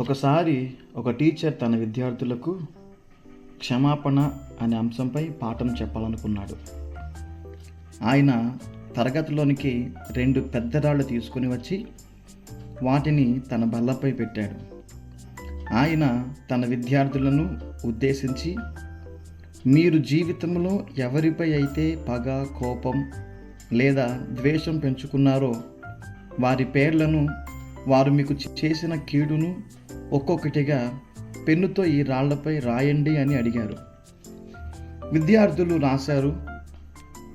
ఒకసారి ఒక టీచర్ తన విద్యార్థులకు క్షమాపణ అనే అంశంపై పాఠం చెప్పాలనుకున్నాడు. ఆయన తరగతిలోనికి రెండు పెద్ద రాళ్ళు తీసుకుని వచ్చి వాటిని తన బల్లపై పెట్టాడు. ఆయన తన విద్యార్థులను ఉద్దేశించి మీరు జీవితంలో ఎవరిపై అయితే పగ కోపం లేదా ద్వేషం పెంచుకున్నారో వారి పేర్లను వారు మీకు చేసిన కీడును ఒక్కొక్కటిగా పెన్నుతో ఈ రాళ్ళపై రాయండి అని అడిగారు. విద్యార్థులు రాశారు.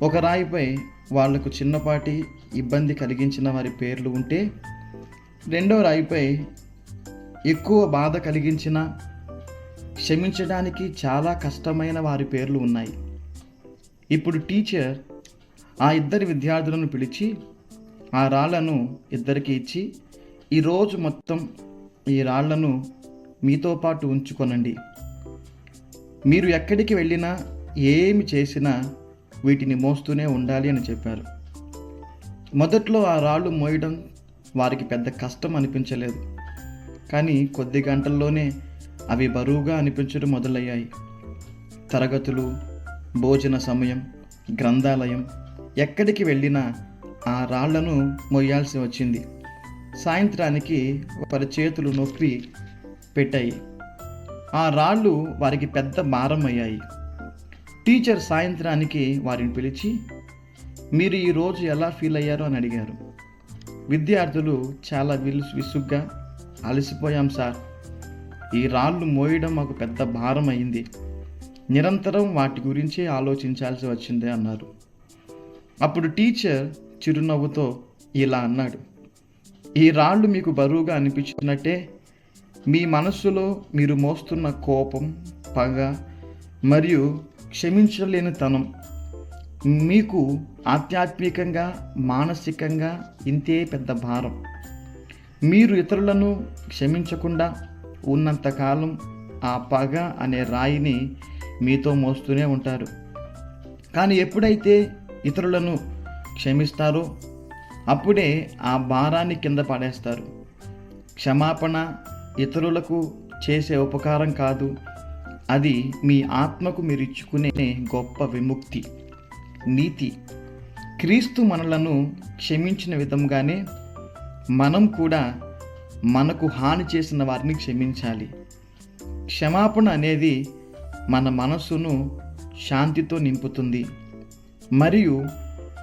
ఒక రాయిపై వాళ్ళకు చిన్నపాటి ఇబ్బంది కలిగించిన వారి పేర్లు ఉంటే రెండో రాయిపై ఎక్కువ బాధ కలిగించిన క్షమించడానికి చాలా కష్టమైన వారి పేర్లు ఉన్నాయి. ఇప్పుడు టీచర్ ఆ ఇద్దరి విద్యార్థులను పిలిచి ఆ రాళ్ళను ఇద్దరికి ఇచ్చి ఈరోజు మొత్తం ఈ రాళ్ళను మీతో పాటు ఉంచుకొనండి. మీరు ఎక్కడికి వెళ్ళినా ఏమి చేసినా వీటిని మోస్తూనే ఉండాలి అని చెప్పారు. మొదట్లో ఆ రాళ్ళు మోయడం వారికి పెద్ద కష్టం అనిపించలేదు. కానీ కొద్ది గంటల్లోనే అవి బరువుగా అనిపించడం మొదలయ్యాయి. తరగతులు భోజన సమయం గ్రంథాలయం ఎక్కడికి వెళ్ళినా ఆ రాళ్ళను మొయ్యాల్సి వచ్చింది. సాయంత్రానికి వారి చేతులు నొప్పి పెట్టాయి. ఆ రాళ్ళు వారికి పెద్ద భారం అయ్యాయి టీచర్ సాయంత్రానికి వారిని పిలిచి మీరు ఈరోజు ఎలా ఫీల్ అయ్యారో? అని అడిగారు. విద్యార్థులు చాలా విలు విసుగ్గా అలసిపోయాం సార్. ఈ రాళ్ళు మోయడం మాకు పెద్ద భారం అయింది నిరంతరం వాటి గురించే ఆలోచించాల్సి వచ్చింది అన్నారు. అప్పుడు టీచర్ చిరునవ్వుతో ఇలా అన్నాడు. ఈ రాళ్ళు మీకు బరువుగా అనిపించినట్టే మీ మనస్సులో మీరు మోస్తున్న కోపం పగ మరియు క్షమించలేనితనం మీకు ఆధ్యాత్మికంగా మానసికంగా ఇంతే పెద్ద భారం. మీరు ఇతరులను క్షమించకుండా ఉన్నంతకాలం ఆ పగ అనే రాయిని మీతో మోస్తూనే ఉంటారు. కానీ ఎప్పుడైతే ఇతరులను క్షమిస్తారో అప్పుడే ఆ భారాన్ని కింద పడేస్తారు. క్షమాపణ ఇతరులకు చేసే ఉపకారం కాదు. అది మీ ఆత్మకు మీరు ఇచ్చుకునే గొప్ప విముక్తి. నీతి. క్రీస్తు మనలను క్షమించిన విధంగానే మనం కూడా మనకు హాని చేసిన వారిని క్షమించాలి. క్షమాపణ అనేది మన మనస్సును శాంతితో నింపుతుంది. మరియు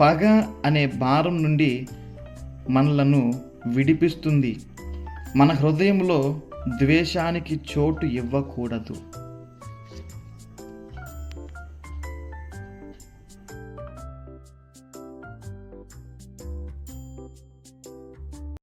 పగ అనే భారం నుండి మనలను విడిపిస్తుంది. మన హృదయంలో ద్వేషానికి చోటు ఇవ్వకూడదు.